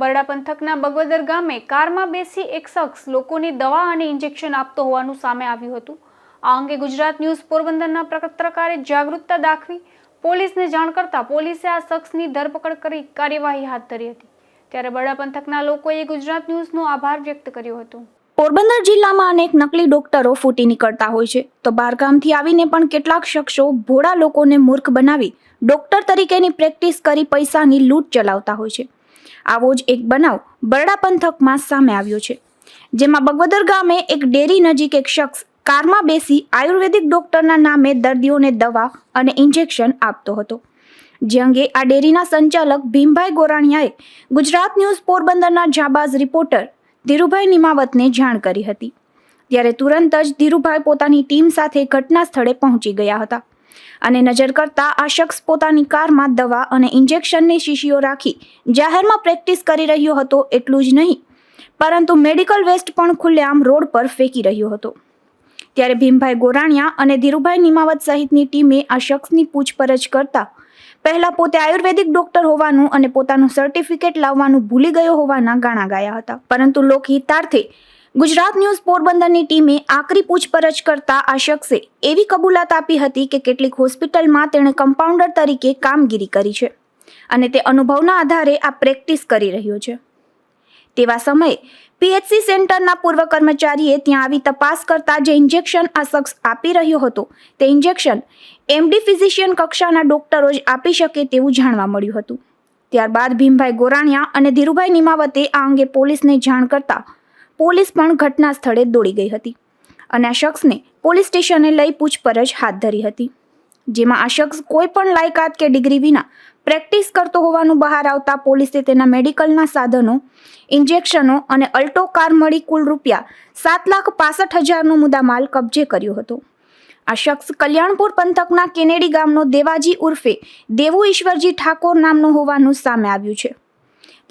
બરડા પંથકના બગવદર ગામે કારમાં બેસી એક શખ્સ લોકોને દવા અને ઇન્જેક્શન આપતો હોવાનું સામે આવ્યું હતું. આ અંગે ગુજરાત ન્યૂઝ પોરબંદરના પત્રકારે જાગૃતતા દાખવી પોલીસને જાણ કરતા પોલીસે આ શખ્સની ધરપકડ કરી કાર્યવાહી હાથ ધરી હતી. ત્યારે બરડા પંથકના લોકોએ ગુજરાત ન્યૂઝનો આભાર વ્યક્ત કર્યો હતો. પોરબંદર જિલ્લામાં અનેક નકલી ડોક્ટરો ફૂટી નીકળતા હોય છે. તો બહારગામથી આવીને પણ કેટલાક શખ્સો ભોળા લોકોને મૂર્ખ બનાવી ડોક્ટર તરીકેની પ્રેક્ટિસ કરી પૈસાની લૂંટ ચલાવતા હોય છે. આવો જ એક બનાવ બરડા પંથકમાં સામે આવ્યો છે. જેમાં બગવદર ગામે એક ડેરી નજીક એક શખ્સ કારમાં બેસી આયુર્વેદિક ડોક્ટરના નામે દર્દીઓને દવા અને ઇન્જેક્શન આપતો હતો. જે અંગે આ ડેરીના સંચાલક ભીમભાઈ ગોરાણીયાએ ગુજરાત ન્યૂઝ પોરબંદરના જાબાઝ રિપોર્ટર ધીરુભાઈ નિમાવતને જાણ કરી હતી. ત્યારે તુરંત જ ધીરુભાઈ પોતાની ટીમ સાથે ઘટના સ્થળે પહોંચી ગયા હતા. અને નજર કરતા આ શખ્સ પોતાની કારમાં દવા અને ઇન્જેક્શનની શીશીઓ રાખી જાહેરમાં પ્રેક્ટિસ કરી રહ્યો હતો એટલું જ નહીં, પરંતુ મેડિકલ વેસ્ટ પણ ખુલ્લેઆમ રોડ પર ફેંકી રહ્યો હતો. ત્યારે ભીમભાઈ ગોરાણીયા અને ધીરુભાઈ નિમાવત સહિતની ટીમે આ શખ્સની પૂછપરછ કરતા પહેલા પોતે આયુર્વેદિક ડોક્ટર હોવાનું અને પોતાનું સર્ટિફિકેટ લાવવાનું ભૂલી ગયો હોવાના ગાણા ગાયા હતા. પરંતુ લોકહિતાર્થે ગુજરાત ન્યૂઝ પોરબંદરની ટીમે આકરી પૂછપરછ કરતા આ શખ્સે એવી કબૂલાત આપી હતી કે કેટલીક હોસ્પિટલમાં તેણે કમ્પાઉન્ડર તરીકે કામગીરી કરી છે અને તે અનુભવના આધારે આ પ્રેક્ટિસ કરી રહ્યો છે. તેવા સમયે પીએચસી સેન્ટરના પૂર્વ કર્મચારીએ ત્યાં આવી તપાસ કરતા જે ઇન્જેક્શન આ શખ્સ આપી રહ્યો હતો તે ઇન્જેક્શન એમડી ફિઝિશિયન કક્ષાના ડોક્ટરો જ આપી શકે તેવું જાણવા મળ્યું હતું. ત્યારબાદ ભીમભાઈ ગોરાણીયા અને ધીરુભાઈ નિમાવતે આ અંગે પોલીસને જાણ કરતા પોલીસ પણ ઘટના સ્થળે દોડી ગઈ હતી અને આ શખ્સને પોલીસ સ્ટેશને લઈ પૂછપરછ હાથ ધરી હતી. જેમાં આ શખ્સ કોઈ પણ લાયકાત કે ડિગ્રી વિના પ્રેક્ટિસ કરતો હોવાનું બહાર આવતા પોલીસે તેના મેડિકલના સાધનો, ઇન્જેક્શનો અને અલ્ટો કાર મળી કુલ રૂપિયા સાત લાખ પાસઠ હજારનો મુદ્દામાલ કબજે કર્યો હતો. આ શખ્સ કલ્યાણપુર પંથકના કેનેડી ગામનો દેવાજી ઉર્ફે દેવુ ઈશ્વરજી ઠાકોર નામનો હોવાનું સામે આવ્યું છે.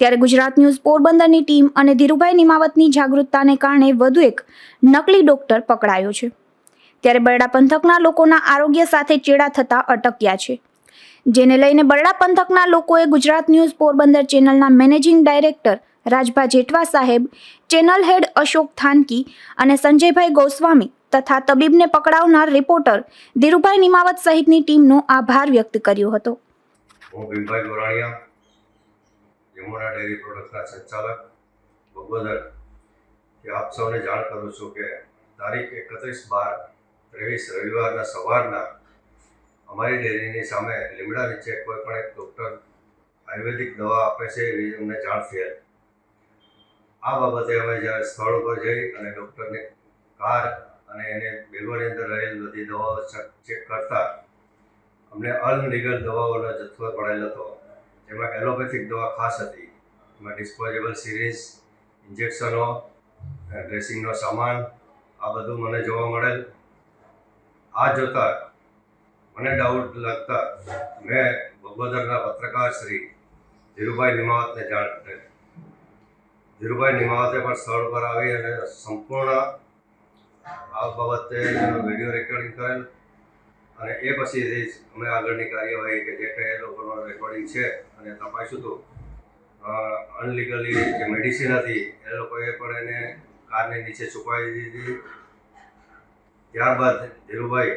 ત્યારે ગુજરાત ન્યૂઝ પોરબંદરની ટીમ અને ધીરુભાઈ નિમાવતની જાગૃતતાને કારણે વધુ એક નકલી ડોક્ટર પકડાયો છે. ત્યારે બરડા પંથકના લોકોના આરોગ્ય સાથે ચેડા થતા અટક્યા છે. જેને લઈને બરડા પંથકના લોકોએ ગુજરાત ન્યૂઝ પોરબંદર ચેનલના મેનેજિંગ ડાયરેક્ટર રાજભા જેઠવા સાહેબ, ચેનલ હેડ અશોક થાનકી અને સંજયભાઈ ગોસ્વામી તથા તબીબને પકડાવનાર રિપોર્ટર ધીરુભાઈ નિમાવત સહિતની ટીમનો આભાર વ્યક્ત કર્યો હતો. યમુના ડેરી પ્રોડક્ટના સંચાલક બગોદર કે આપ સૌને જાણ કરું છું કે તારીખ એકત્રીસ બાર ત્રેવીસ રવિવારના સવારના અમારી ડેરીની સામે લીમડા નીચે કોઈ પણ એક ડૉક્ટર આયુર્વેદિક દવા આપે છે એવી અમને જાણ થયેલ. આ બાબતે અમે જ્યારે સ્થળ ઉપર જઈ અને ડૉક્ટરની કાર અને એને બેગોની અંદર રહેલ બધી દવાઓ ચેક કરતા અમને અનલીગલ દવાઓનો જથ્થો પડેલો હતો. જેમાં એલોપેથિક દવા ખાસ હતી. એમાં ડિસ્પોઝેબલ સિરીઝ ઇન્જેક્શનો ડ્રેસિંગનો સામાન, આ બધું મને જોવા મળેલ. આ જોતા મને ડાઉટ લાગતા મેં બગોદરના પત્રકાર શ્રી ધીરુભાઈ નિમાવતને જાણ કરેલ ધીરુભાઈ નિમાવતે પણ સ્થળ પર આવી અને સંપૂર્ણ આ બાબતે વીડિયો રેકોર્ડિંગ કરેલ. અને એ પછી જ અમે આગળની કાર્યવાહી કે જે કંઈ લોકોનો રેકોર્ડિંગ છે અને તપાસ્યું હતું અનલીગલી જે મેડિસિન હતી, એ લોકોએ પણ એને કારની નીચે છુપાવી દીધી. ત્યારબાદ ધીરુભાઈ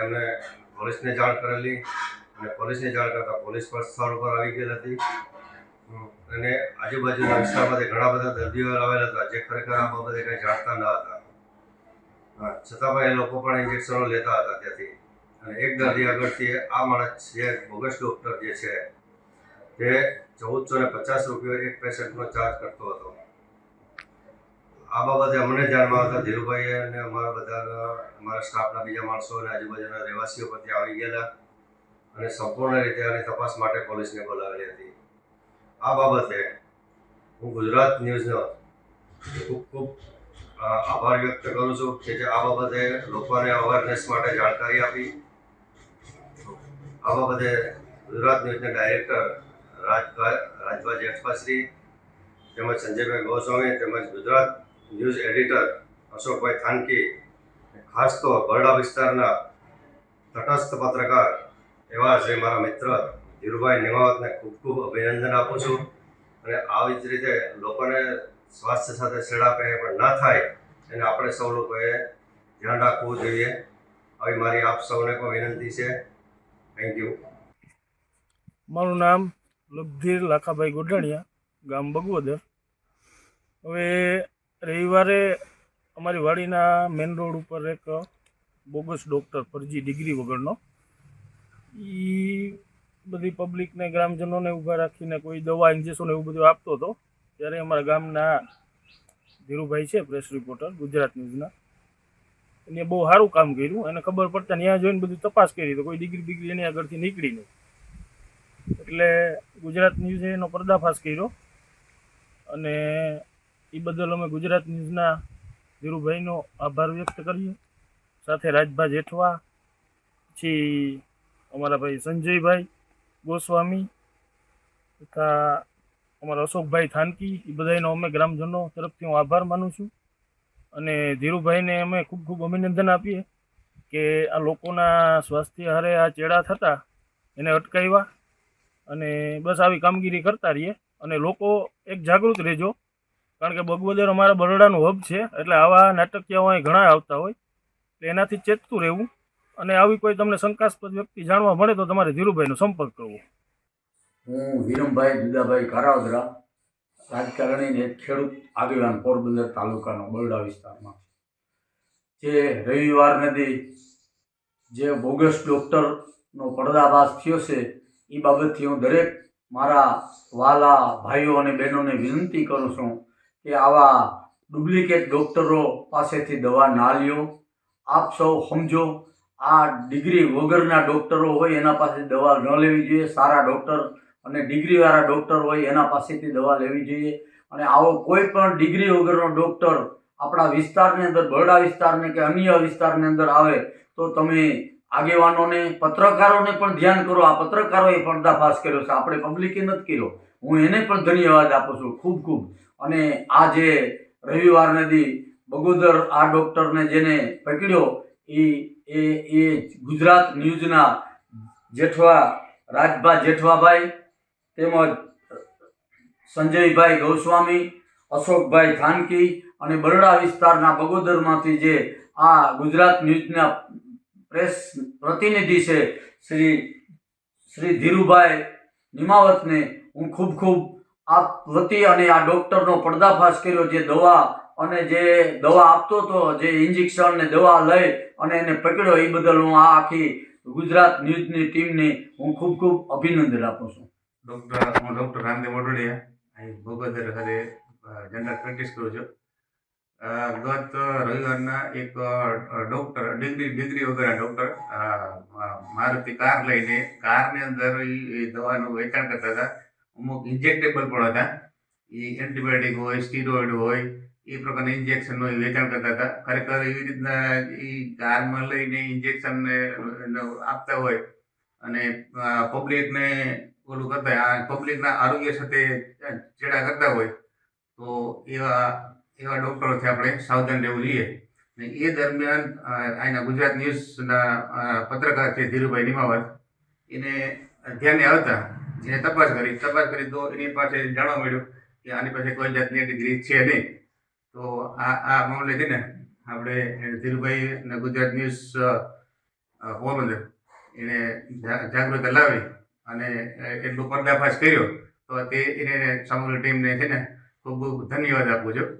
એમને પોલીસને જાણ કરેલી અને પોલીસને જાણ કરતાં પોલીસ પણ સ્થળ પર આવી ગયેલ હતી. અને આજુબાજુના વિસ્તારમાંથી ઘણા બધા દર્દીઓ આવેલા હતા જે ખરેખર આ બાબતે કંઈ જાણતા ન હતા. છતાં પણ એ લોકો પણ ઇન્જેક્શનો લેતા હતા. એક દાદી આગળથી આ માણસ જે બોગસ ડૉક્ટર જે છે, તે ચૌદસો ને પચાસ રૂપિયા એક પેશન્ટનો ચાર્જ કરતો હતો. આ બાબતે અમને ધ્યાનમાં હતા ધીરુભાઈ અને અમારા બધા અમારા સ્ટાફના બીજા માણસો અને આજુબાજુના રહેવાસીઓ પર ત્યાં આવી ગયેલા અને સંપૂર્ણ રીતે આની તપાસ માટે પોલીસને બોલાવેલી હતી. આ બાબતે હું ગુજરાત ન્યૂઝનો ખૂબ ખૂબ આભાર વ્યક્ત કરું છું કે જે આ બાબતે લોકોને અવેરનેસ માટે જાણકારી આપી આ બાબતે ગુજરાત ન્યૂઝના ડાયરેક્ટર રાજભા રાજભા જેઠવાશ્રી તેમજ સંજયભાઈ ગોસ્વામી, તેમજ ગુજરાત ન્યૂઝ એડિટર અશોકભાઈ થાનકી, ખાસ તો બરડા વિસ્તારના તટસ્થ પત્રકાર એવા જે મારા મિત્ર ધીરુભાઈ નિમાવતને ખૂબ ખૂબ અભિનંદન આપું છું. અને આવી જ રીતે લોકોને સ્વાસ્થ્ય સાથે છેડાપે પણ ના થાય એને આપણે સૌ લોકોએ ધ્યાન રાખવું જોઈએ. આવી મારી આપ સૌને પણ વિનંતી છે. થેન્ક યુ મારું નામ લબ્ધીર લાખાભાઈ ગોઢાણિયા, ગામ બગવદર. હવે રવિવારે અમારી વાડીના મેન રોડ ઉપર એક બોગસ ડૉક્ટર ફરજી ડિગ્રી વગરનો. એ બધી પબ્લિકને ગ્રામજનોને ઊભા રાખીને કોઈ દવા ઇન્જેક્શન એવું બધું આપતો હતો, ત્યારે અમારા ગામના ધીરુભાઈ છે પ્રેસ રિપોર્ટર ગુજરાત ન્યૂઝના એને બહુ સારું કામ કર્યું એને ખબર પડતા ત્યાં જોઈને બધું તપાસ કરી તો કોઈ ડિગ્રી બિગ્રી એની આગળથી નીકળી નહીં. એટલે ગુજરાત ન્યૂઝે એનો પર્દાફાશ કર્યો અને એ બદલ અમે ગુજરાત ન્યૂઝના ધીરુભાઈનો આભાર વ્યક્ત કરીએ. સાથે રાજભા જેઠવા, પછી અમારા ભાઈ સંજયભાઈ ગોસ્વામી તથા અમારા અશોકભાઈ થાનકી, એ બધાનો અમે ગ્રામજનો તરફથી હું આભાર માનું છું. અને ધીરુભાઈને અમે ખૂબ ખૂબ અભિનંદન આપીએ કે આ લોકોના સ્વાસ્થ્ય હારે આ ચેડા થતા એને અટકાવ્યા અને બસ આવી કામગીરી કરતા રહીએ અને લોકો એક જાગૃત રહેજો. કારણ કે બગવદર અમારા બરોડાનું હબ છે, એટલે આવા નાટકીયાઓ અહીં ઘણા આવતા હોય, એટલે એનાથી ચેતતું રહેવું. અને આવી કોઈ તમને શંકાસ્પદ વ્યક્તિ જાણવા મળે તો તમારે ધીરુભાઈનો સંપર્ક કરવો. હું વિરમભાઈ દુદાભાઈ કારાવદરા. રાજકારણી એક ખેડૂત આગેવાન પોરબંદર તાલુકાનો બરડા વિસ્તારમાં જે રવિવાર નદી જે બોગસ ડૉક્ટરનો પડદાભાસ થયો છે એ બાબતથી હું દરેક મારા વાલા ભાઈઓ અને બહેનોને વિનંતી કરું છું કે આવા ડુપ્લિકેટ ડૉક્ટરો પાસેથી દવા ના લ્યો. આપ સૌ સમજો, આ ડિગ્રી વગરના ડૉક્ટરો હોય એના પાસે દવા ન લેવી જોઈએ. સારા ડૉક્ટર અને ડિગ્રીવાળા ડૉક્ટર હોય, એના પાસેથી દવા લેવી જોઈએ. અને આવો કોઈ પણ ડિગ્રી વગરનો ડૉક્ટર આપણા વિસ્તારની અંદર, બરડા વિસ્તારને કે અન્ય વિસ્તારની અંદર આવે, તો તમે આગેવાનોને, પત્રકારોને પણ ધ્યાન કરો. આ પત્રકારોએ પર્દાફાશ કર્યો છે. આપણે પબ્લિકે નથી કર્યો. હું એને પણ ધન્યવાદ આપું છું, ખૂબ ખૂબ. અને આ જે રવિવાર નદી બગોદર આ ડૉક્ટરને જેને પકડ્યો, એ એ એ ગુજરાત ન્યૂઝના જેઠવા, રાજભા જેઠવાભાઈ તેમજ સંજયભાઈ ગૌસ્વામી, અશોકભાઈ થાનકી અને બરડા વિસ્તારના બગોદરમાંથી જે આ ગુજરાત ન્યૂઝના પ્રેસ પ્રતિનિધિ છે શ્રી શ્રી ધીરુભાઈ નિમાવતને હું ખૂબ ખૂબ આપ વતી અને આ ડૉક્ટરનો પર્દાફાશ કર્યો જે દવા અને જે દવા આપતો હતો, જે ઇન્જેક્શન ને દવા લઈ અને એને પકડ્યો, એ બદલ હું આ આખી ગુજરાત ન્યૂઝની ટીમને હું ખૂબ ખૂબ અભિનંદન આપું છું. ડૉક્ટર હું ડૉક્ટર રામદેવ મોટોડિયા. અહીં ભોગોદર ખાતે જનરલ પ્રેક્ટિસ કરું છું. ગત રવિવારના એક ડૉક્ટર ડિગ્રી ડિગ્રી વગરના ડૉક્ટર મારુતિ કાર લઈને કારની અંદર એ દવાનું વેચાણ કરતા હતા. અમુક ઇન્જેક્ટેબલ પણ હતા. એ એન્ટીબાયોટિક હોય સ્ટીરોઇડ હોય એ પ્રકારના ઇન્જેક્શનનું એ વેચાણ કરતા હતા. ખરેખર એવી રીતના એ કારમાં લઈને ઇન્જેક્શન આપતા હોય અને પબ્લિકને ઓલું કરતા હોય પબ્લિકના આરોગ્ય સાથે ચેડા કરતા હોય, તો એવા એવા ડૉક્ટરોથી આપણે સાવધાન રહેવું જોઈએ. ને એ દરમિયાન અહીંના ગુજરાત ન્યૂઝના પત્રકાર છે ધીરુભાઈ નિમાવત, એને ધ્યાને આવતા એને તપાસ કરી તપાસ કરી તો એની પાસે જાણવા મળ્યું કે આની પાસે કોઈ જાતની ડિગ્રી છે નહીં. તો આ આ મામલે છે ને, આપણે ધીરુભાઈ અને ગુજરાત ન્યૂઝ હોવા પોરબંદર એને જા- જાગૃતતા લાવી અને એટલો પર્દાફાશ કર્યો, તો તે એને સમગ્ર ટીમને છે ને, ખૂબ ખૂબ ધન્યવાદ આપું છું.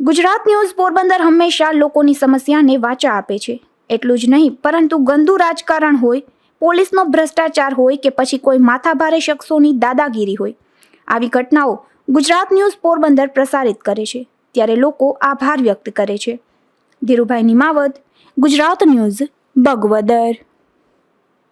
ગુજરાત ન્યૂઝ પોરબંદર હંમેશા લોકોની સમસ્યાને વાચા આપે છે. એટલું જ નહીં, પરંતુ ગંદુ રાજકારણ હોય, પોલીસનો ભ્રષ્ટાચાર હોય કે પછી કોઈ માથાભારે શખ્સોની દાદાગીરી હોય, આવી ઘટનાઓ ગુજરાત ન્યૂઝ પોરબંદર પ્રસારિત કરે છે, ત્યારે લોકો આભાર વ્યક્ત કરે છે. ધીરુભાઈ નિમાવત, ગુજરાત ન્યૂઝ બગવદર.